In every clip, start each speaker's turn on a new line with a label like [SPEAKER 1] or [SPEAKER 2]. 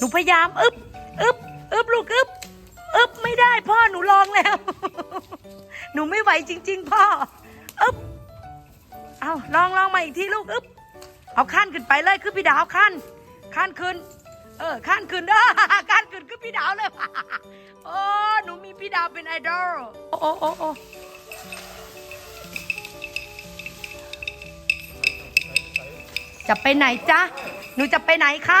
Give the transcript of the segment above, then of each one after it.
[SPEAKER 1] หนูพยายามอึบอึบอึบลูกอึบอึบไม่ได้พ่อหนูลองแล้ว หนูไม่ไหวจริง ๆ พ่ออึบเอาลองลองมาอีกทีลูกอึบเอาขั้นขึ้นไปเลยขึ้นพี่ดาวขั้นขั้นขึ้น เออขั้นขึ้นเด้อขั้นขึ้นขึ้นพี่ดาวเลยโอ้หนูมีพี่ดาวเป็นไอดอลโอ้โอ้โอ้โอ้จะไปไหนจ๊ะ หนูจะไปไหนคะ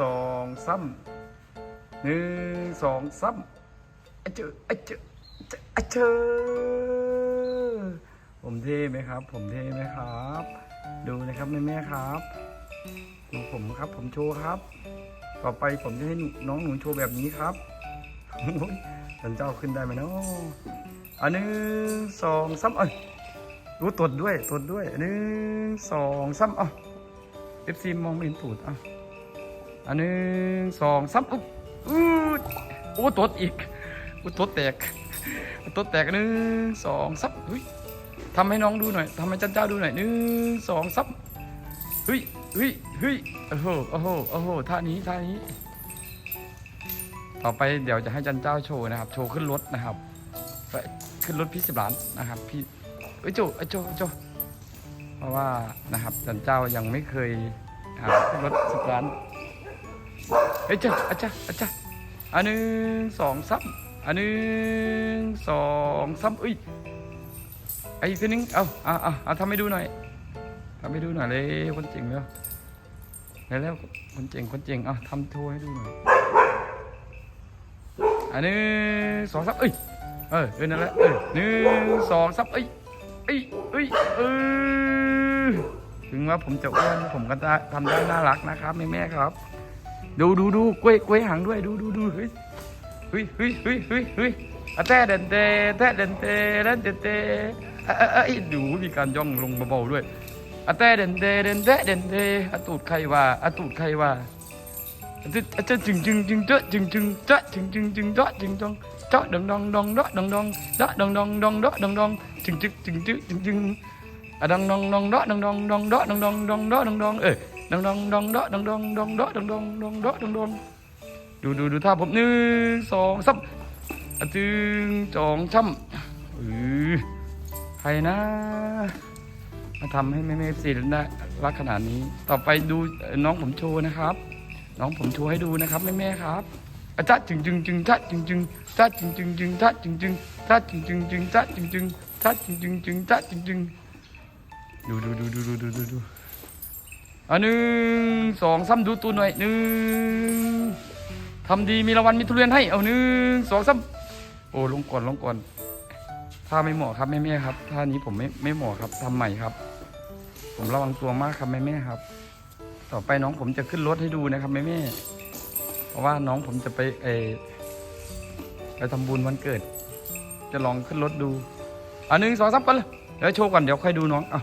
[SPEAKER 2] สองสามหนึ่งสองสามอะเจออะเจออะเจอผมเท่ไหมครับ ผมเท่ไหมครับ ดูนะครับแม่แม่ๆครับดูผมครับ ผมโชว์ครับ ต่อไปผมจะให้น้องหนูโชว์แบบนี้ครับโอ้ยฉันจะเอาขึ้นได้ไหมเนาะอันหนึ่งสองสามเอ้ยรู้ตดด้วยตดด้วยหนึ่งสองสามเอะเอฟซีมองไม่เห็นตูดอะ อันหนึ่งสองสามอุ๊บอู้โอ้ตัวอีกอู้ตัวแตกตัวแตกหนึ่งสองซับเฮ้ยทำให้น้องดูหน่อยทำให้จันเจ้าดูหน่อยหนึ่งสองซับเฮ้ยเฮ้ยเฮ้ยโอ้โหโอ้โหโอ้โหท่านี้ท่านี้ ต่อไปเดี๋ยวจะให้จันเจ้าโชว์นะครับ โชว์ขึ้นรถนะครับไปขึ้นรถพี่สิบล้านนะครับ พี่เอ้ยโจเอ้ยโจเอ้ยโจเพราะว่านะครับจันเจ้ายังไม่เคยขึ้นรถสิบล้าน เอ้ยจ้าอาจ้าอาจ้าอันหนึ่งสองซ้ำอันหนึ่งสองซ้ำเอ้ยไอ้ทีนึงเอาเอาเอาเอาทำให้ดูหน่อยทำให้ดูหน่อยเลยคนเจ๋งเร็วเร็วแล้วคนเจ๋งคนเจ๋งเอาทำโชว์ให้ดูหน่อยอันหนึ่งสองซ้ำเอ้ยเออเออนั่นแหละเออหนึ่งสองซ้ำเอ้ยเอ้ยเอ้ยเออถึงว่าผมจะอ้วนผมก็ได้ทำได้น่ารักนะครับแม่แม่ครับ ดูดูดูกล้วยกล้วยหางด้วย ดูดูดูเฮ้ยเฮ้ยเฮ้ยเฮ้ยเฮ้ยเฮ้ยอะแต่เดนเตแต่เดนเตเดนเตเตเอะเอะเอะดูมีการย่องลงเบาๆด้วยอะแต่เดนเตเดนเตเดนเตอะตูดใครว่าอะตูดใครว่าอะจะอะจะจึงจึงจึงเจ๊ะจึงจึงเจ๊ะจึงจึงจึงเจ๊ะจึงจงเจ๊ะดองดองดองเจ๊ะดองดองเจ๊ะดองดองดองเจ๊ะดองดองจึงจึงจึงจึงจึงจึงอะดองดองดองเจ๊ะดองดองดองเจ๊ะดองดองดองเจ๊ะดองดองเอ้ย ดองดองดองดอดองดองดองดอดองดองดองดอดองดองดูดูดูท่าผมหนึ่งสองสามจึงจองช่ำอือใครนะมาทำให้แม่แมฟสีได้รักขนาดนี้ ต่อไปดูน้องผมโชว์นะครับ น้องผมโชว์ให้ดูนะครับแม่แม่ครับอาจาจึงจึงจึงทัดจึงจึงทัดจึงจึงจึงทัดจึงจึงทัดจึงจึงจึงทัดจึงจึงทัดจึงจึงจึงทัดจึงจึงดูดูดูดูดูดูดู อันหนึ่งสองซ้ำดูตัวหน่อยหนึ่งทำดีมีรางวัลมีทุเรียนให้เอาหนึ่งสองซ้ำโอ้ลงก่อนลงก่อนท่าไม่เหมาะครับแม่แม่ครับท่านี้ผมไม่ไม่เหมาะครับทำใหม่ครับ ผมระวังตัวมากครับแม่แม่ครับ ต่อไปน้องผมจะขึ้นรถให้ดูนะครับแม่แม่เพราะว่าน้องผมจะไปเอไปทำบุญวันเกิด จะลองขึ้นรถดูอันหนึ่งสองซ้ำกันเลยเดี๋ยวโชว์ก่อนเดี๋ยวค่อยดูน้องอะ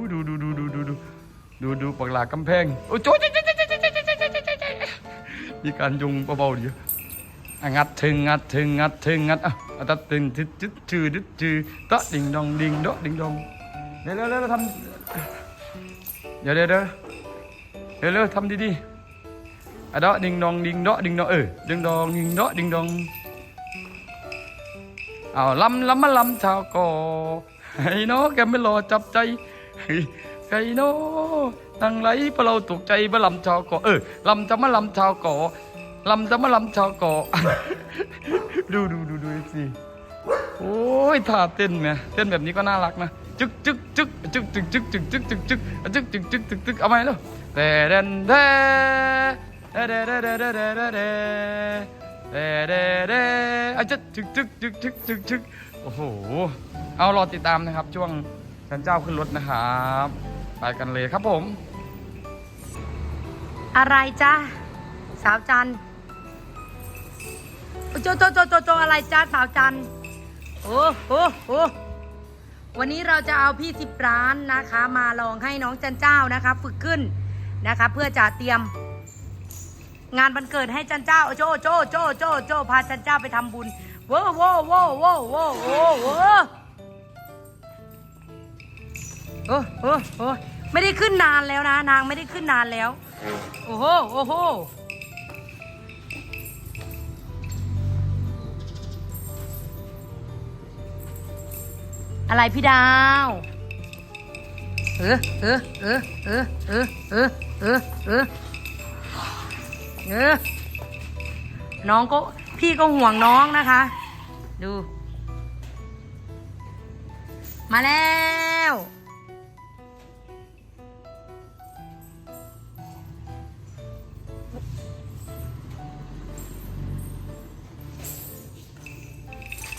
[SPEAKER 2] ดูดูปากหลากกำแพง โอ้โจ้มีการยุงเบาๆดีงัดถึงงัดถึงงัดถึงงัดอะตัดตึงทึดทึดทืดทืดตะดิ่งดองดิ่งดอดิ่งดองเร็วเร็วเร็วทำเดี๋ยวเดี๋ยวเดี๋ยวเร็วเร็วทำดีๆอะ đó đinh đong đinh đó đinh đó ừ đinh đong đinh đó đinh đong เอาลำลำมาลำชาวก่อให้น้องแกไม่รอจับใจ ไก่โนนางไหลพะเราตกใจบะลำชาวเกาะเออลำจะมาลำชาวเกาะลำจะมาลำชาวเกาะดูดูดูดูสิโอ้ยท่าเต้นเนี่ยเต้นแบบนี้ก็น่ารักนะจึกจึกจึกจึกจึกจึกจึกจึกจึกจึกจึกจึกจึกจึกจึกเอาไหมล่ะแต่เดนเดเดเดเดเดเดเดเดเดเดเดเดอะจึกจึกจึกจึกจึกจึกจึกโอ้โหเอารอติดตามนะครับช่วงท่านเจ้าขึ้นรถนะครับ ไปกันเลยครับผม
[SPEAKER 1] อะไรจ้าสาวจันโจโจโจโจโจอะไรจ้าสาวจันโอ้โหโอ้วันนี้เราจะเอาพี่สิบร้านนะคะ มาลองให้น้องจันเจ้านะคะ ฝึกขึ้นนะคะ เพื่อจะเตรียม งานวันเกิดให้จันเจ้า โจโจโจโจโจพาจันเจ้าไปทำบุญโว้โว้โว้โว้โว้โว้โว้โอ้โอ้ ไม่ได้ขึ้นนานแล้วนะ นางไม่ได้ขึ้นนานแล้ว โอ้โห โอ้โห อะไรพี่ดาว เออเออเออเออเออเออเออเออเออน้องก็พี่ก็ห่วงน้องนะคะ ดู มาแล้ว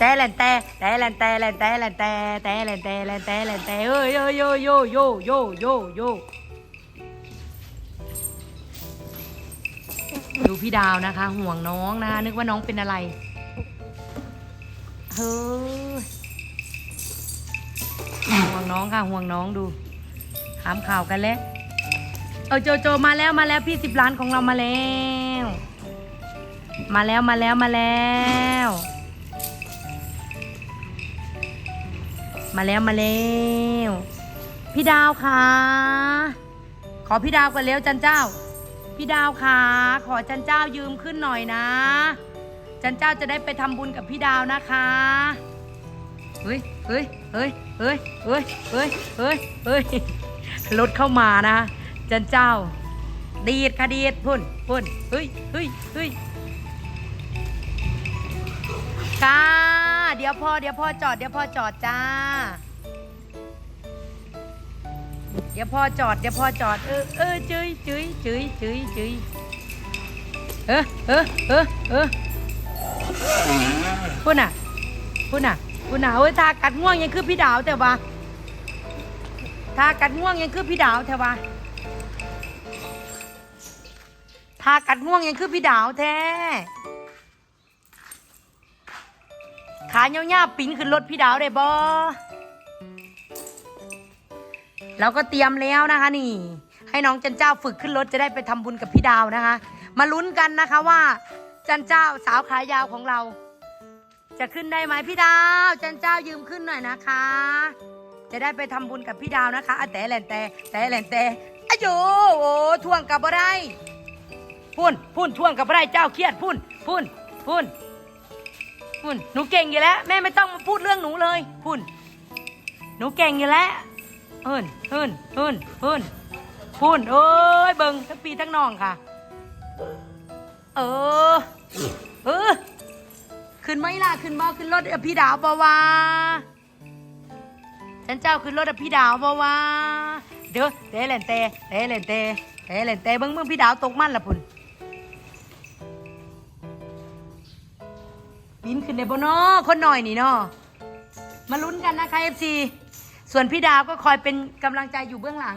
[SPEAKER 1] แต่แลนแต่แต่แลนแต่แลนแต่แลนแต่แต่แลนแต่แลนแต่แลนแต่เอ้ยโยโยโยโยโยโยโยดูพี่ดาวนะคะ ห่วงน้องนะคะนึกว่าน้องเป็นอะไรเฮ้ยห่วงน้องค่ะห่วงน้องดูถามข่าวกันแล้วเออโจโจมาแล้วมาแล้วพี่สิบล้านของเรามาแล้ว มาแล้วมาแล้วมาแล้ว มาแล้วมาแล้วพี่ดาวค่ะ ขอพี่ดาวกันเร็วจันเจ้า พี่ดาวค่ะ ขอจันเจ้ายืมขึ้นหน่อยนะ จันเจ้าจะได้ไปทำบุญกับพี่ดาวนะคะเฮ้ยเฮ้ยเฮ้ยเฮ้ยเฮ้ยเฮ้ยเฮ้ยเฮ้ยรถเข้ามานะ จันเจ้า ดีดค่ะดีดพุ่นพุ่นเฮ้ยเฮ้ยเฮ้ย ค่ะ เดี๋ยวพอเดี๋ยวพอจอดเดี๋ยวพอจอดจ้า เดี๋ยวพอจอดเดี๋ยวพอจอดเออเออจุยจุยจุยจุยจุยเออเออเออเออพูดน่ะพูดน่ะพูดน่ะเอ้ยทากัดง่วงยังคือพี่ดาวแต่ว่าทากัดง่วงยังคือพี่ดาวแต่ว่าทากัดง่วงยังคือพี่ดาวแท้ ขาเงียวๆปิ้นขึ้นรถพี่ดาวได้บอเราก็เตรียมแล้วนะคะนี่ ให้น้องจันเจ้าฝึกขึ้นรถจะได้ไปทำบุญกับพี่ดาวนะคะ มาลุ้นกันนะคะว่า จันเจ้าสาวขายาวของเรา จะขึ้นได้ไหมพี่ดาว จันเจ้ายืมขึ้นหน่อยนะคะ จะได้ไปทำบุญกับพี่ดาวนะคะอแต่แหลนแต่แต่แหลนแต่อะโยโอ้ท่วงกับบ่ได้พุ่นพุ่นท่วงกับบ่ได้เจ้าเครียดพุ่นพุ่นพุ่น พุ่นหนูเก่งอยู่แล้ว แม่ไม่ต้องมาพูดเรื่องหนูเลยพุ่นหนูเก่งอยู่แล้วเฮินเฮินเฮินเฮินพุ่นเอ้ยเบิงทั้งปีทั้งน้องค่ะ เออ เออ ขึ้นไหมล่ะ ขึ้นบ่ขึ้นรถพี่ดาวบ่วะฉันเจ้าขึ้นรถพี่ดาวบ่วะเด้อเตะเล่นเตะเตะเล่นเตะเตะเล่นเตะเบิ่งเบิ่งพี่ดาวตกมันละพุ่น บินขึ้นในบนนอคนหน่อยนี่เนาะมาลุ้นกันนะคะ FC ส่วนพี่ดาวก็คอยเป็นกำลังใจอยู่เบื้องหลัง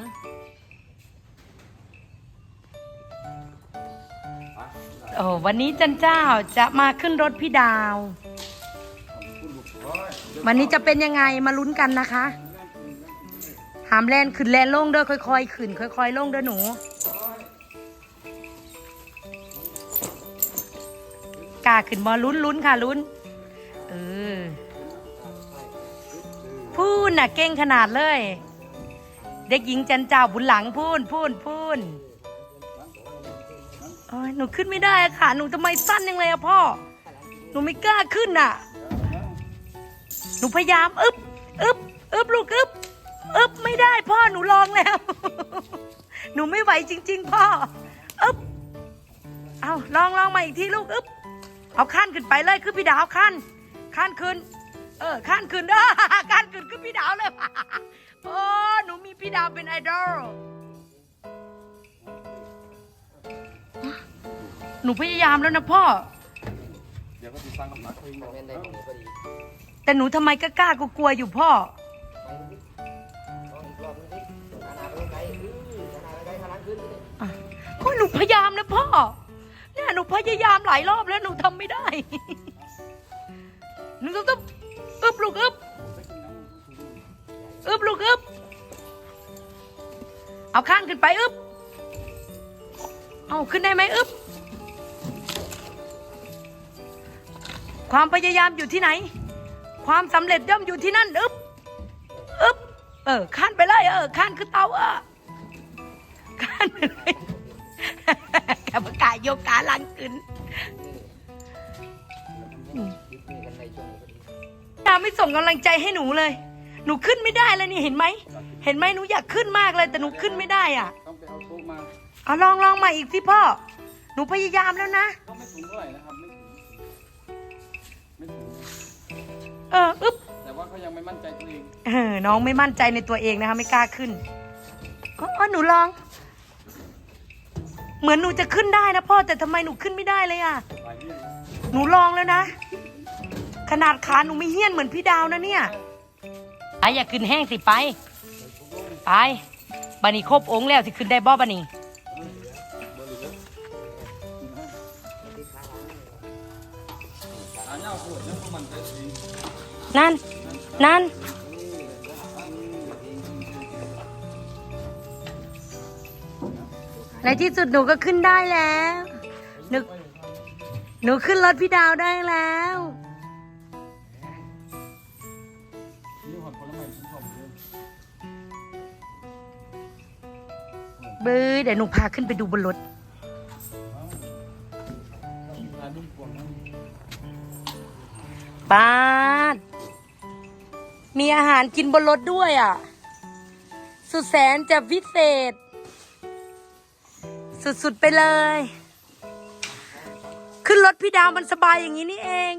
[SPEAKER 1] โอ้วันนี้จันเจ้าจะมาขึ้นรถพี่ดาว วันนี้จะเป็นยังไงมาลุ้นกันนะคะ หามแลนขึ้นแลนลงเด้อค่อยๆขึ้นค่อยๆลงเด้อหนู กล้าขึ้นบอลุ้นลุ้นค่ะลุ้น เออพูนน่ะเก่งขนาดเลย เด็กหญิงจันเจ้าบุญหลังพูนพูนพูนโอ้ยหนูขึ้นไม่ได้อะค่ะ หนูทำไมสั้นยังเลยอะพ่อ หนูไม่กล้าขึ้นน่ะหนูพยายามอึบอึบอึบลูกอึบอึบไม่ได้พ่อหนูลองแล้ว หนูไม่ไหวจริง ๆ พ่ออึบเอาลองลองมาอีกทีลูกอึบ เอาขั้นขึ้นไปเลยคือพี่ดาวขั้นขั้นขึ้น เออขั้นขึ้นเด้อขั้นขึ้นคือพี่ดาวเลยโอ้หนูมีพี่ดาวเป็นไอดอลหนูพยายามแล้วนะพ่อ
[SPEAKER 2] เดี๋ยวก็ติดตั้งกำลังเองบอก
[SPEAKER 3] แม่นได้ของหนูพอดี
[SPEAKER 1] แต่หนูทำไมกล้าๆกลัวอยู่พ่อ
[SPEAKER 3] ไปนิดลองอีกรอบนึงดิขาหนาไปไกลอื้อขาหนาไปไกลขาหลังขึ้นดิ
[SPEAKER 1] อะโอ้ยหนูพยายามนะพ่อ หนูพยายามหลายรอบแล้วหนูทำไม่ได้ หนูต้องต้องอึบลูกอึบอึบลูกอึบเอาข้างขึ้นไปอึบเอาขึ้นได้ไหมอึบความพยายามอยู่ที่ไหน ความสำเร็จย่อมอยู่ที่นั่นอึบอึบเออข้านไปเลยเออข้านคือเตาเออกันเลย ยกขาหลังขึ้น
[SPEAKER 3] ยึดมือกันในช่วงนี้พอดี
[SPEAKER 1] ดาไม่ส่งกำลังใจให้หนูเลย หนูขึ้นไม่ได้เลยนี่เห็นไหม เห็นไหมหนูอยากขึ้นมากเลย แต่หนูขึ้นไม่ได้อะ
[SPEAKER 2] ต้องไปเอาโต๊ะมา
[SPEAKER 1] เอาลองลองมาอีกสิพ่อ หนูพยายามแล้วนะ
[SPEAKER 2] ก็ไม่สูงเท่าไหร่นะครับไม่สูงไม่สูง
[SPEAKER 1] เอออึ๊บ
[SPEAKER 2] แต่ว่าเขายังไม่มั่นใจตัวเอง
[SPEAKER 1] เออน้องไม่มั่นใจในตัวเองนะคะไม่กล้าขึ้นอ๋อหนูลอง เหมือนหนูจะขึ้นได้นะพ่อแต่ทำไมหนูขึ้นไม่ได้เลยอะ
[SPEAKER 2] ห
[SPEAKER 1] นูลองแล้วนะ ขนาดขาหนูไม่เหี้ยนเหมือนพี่ดาวนะเนี่ยไอ้อย่าขึ้นแห้งสิไป ไปบันนี้ครบองค์แล้วสิขึ้นได้บ่บันนี้
[SPEAKER 2] นี่ยพวกมัน
[SPEAKER 1] นั่น ในที่สุดหนูก็ขึ้นได้แล้วหนูหนูขึ้นรถพี่ดาวได้แล้ว
[SPEAKER 2] เบื้
[SPEAKER 1] อเดี๋ยวหนูพาขึ้นไปดูบนรถ
[SPEAKER 2] หาดุ้งพวงนะ
[SPEAKER 1] ป้าดมีอาหารกินบนรถด้วยอะ สุดแสนจะพิเศษ สุดๆไปเลย ขึ้นรถพี่ดาวมันสบายอย่างนี้นี่เอง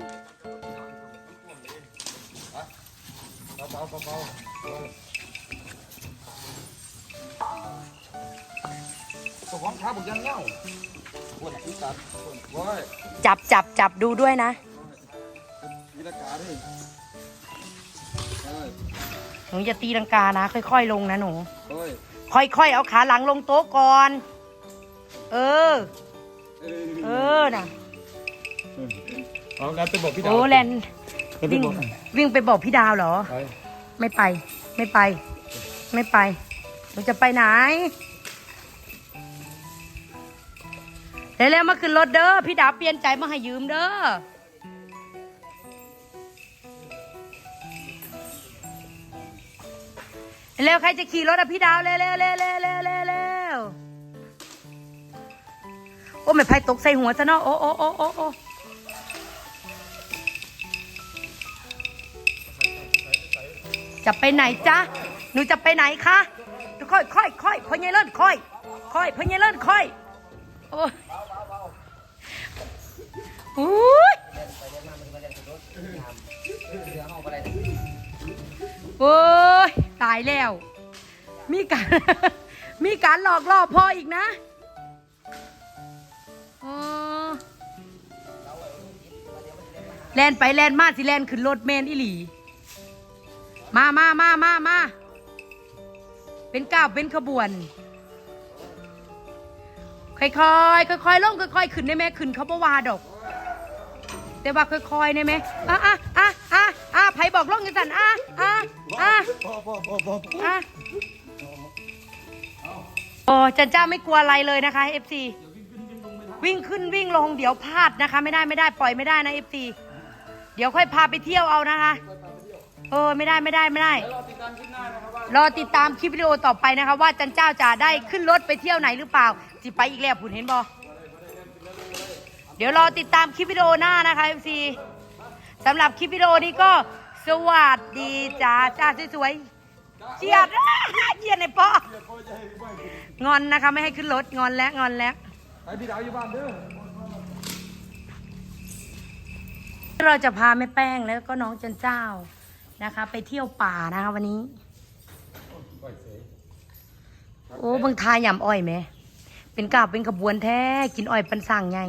[SPEAKER 2] เบาๆเบาๆตัวของขาบอกยังเงาปวดที่ตัดปวดว้ย
[SPEAKER 1] จับจับจับดูด้วยนะ
[SPEAKER 2] มีตะกาดิ
[SPEAKER 1] หนูอย่าตีลังกานะ ค่อย ๆ ลงนะหนู ค่อยๆเอาขาหลังลงโต๊ะก่อน ออ
[SPEAKER 2] เอ้ย
[SPEAKER 1] เออน่ะ
[SPEAKER 2] เอางั้นไปบอกพี่ดาว
[SPEAKER 1] โอ้แลน
[SPEAKER 2] ไปไป
[SPEAKER 1] วิ่ง
[SPEAKER 2] บอก
[SPEAKER 1] วิ่งไปบอกพี่ดาวเหรอ
[SPEAKER 2] ไป
[SPEAKER 1] ไม่ไป ไม่ไป ไม่ไปหนูจะไปไหนเร็วๆมาขึ้นรถเด้อพี่ดาวเปลี่ยนใจมาให้ยืมเด้อเร็วใครจะขี่รถอะพี่ดาวเร็วเร็วเร็วเร็วเร็วเร็วเร็ว ไม่ไพ่ตกใส่หัวซะเนาะโอ้โอ้โอ้โอ้โอ้จะไปไหนจ๊ะหนูจะไปไหนคะค่อยค่อยค่อยพอใหญ่เลิศค่อย ค่อยพอใหญ่เลิศค่อยโอ้ยอุ้ย
[SPEAKER 3] เรือห้องอะไร
[SPEAKER 1] โอ้ยตายแล้ว มีการมีการหลอกล่อพ่ออีกนะ อ๋อแลนไปแลนมาสิแลนขึ้นรถแมนอีหลี มามามามามาเป็นก้าวเป็นขบวน ค่อยๆค่อยๆลงค่อยๆขึ้นได้ไหมขึ้นเขาบ่วาดอก แต่ว่าค่อยๆได้ไหมอะอะอะอะอะไผบอกลงจังสันอะอะอะ
[SPEAKER 2] พ่อพ่อพ่อพ่อ
[SPEAKER 1] จันเจ้าไม่กลัวอะไรเลยนะคะ FC วิ่งขึ้นวิ่งลงเดี๋ยวพลาดนะคะ ไม่ได้ไม่ได้ปล่อยไม่ได้นะ FC เดี๋ยวค่อยพาไปเที่ยวเอานะคะเออไม่ได้ไม่ได้ไม่ได้ รอติดตามคลิปวิดีโอต่อไปนะคะ ว่าจันเจ้าจะได้ขึ้นรถไปเที่ยวไหนหรือเปล่าจิไปอีกแล้วผุนเห็นบอเดี๋ยวรอติดตามคลิปวิดีโอหน้านะคะ FC สำหรับคลิปวิดีโอนี้ก็สวัสดีจ้าจ้าสวยๆเจียดเจียดในป้องอนนะคะ ไม่ให้ขึ้นรถงอนแล้วงอนแล้ว
[SPEAKER 2] ไปพี่ดาวอยู่บ้านเด้อ
[SPEAKER 1] เราจะพาแม่แป้งแล้วก็น้องจันเจ้านะคะ ไปเที่ยวป่านะคะวันนี้ โอ้บางทายยำอ้อยไหม เป็นกาบเป็นขบวนแท้ กินอ้อยปันสั่งไง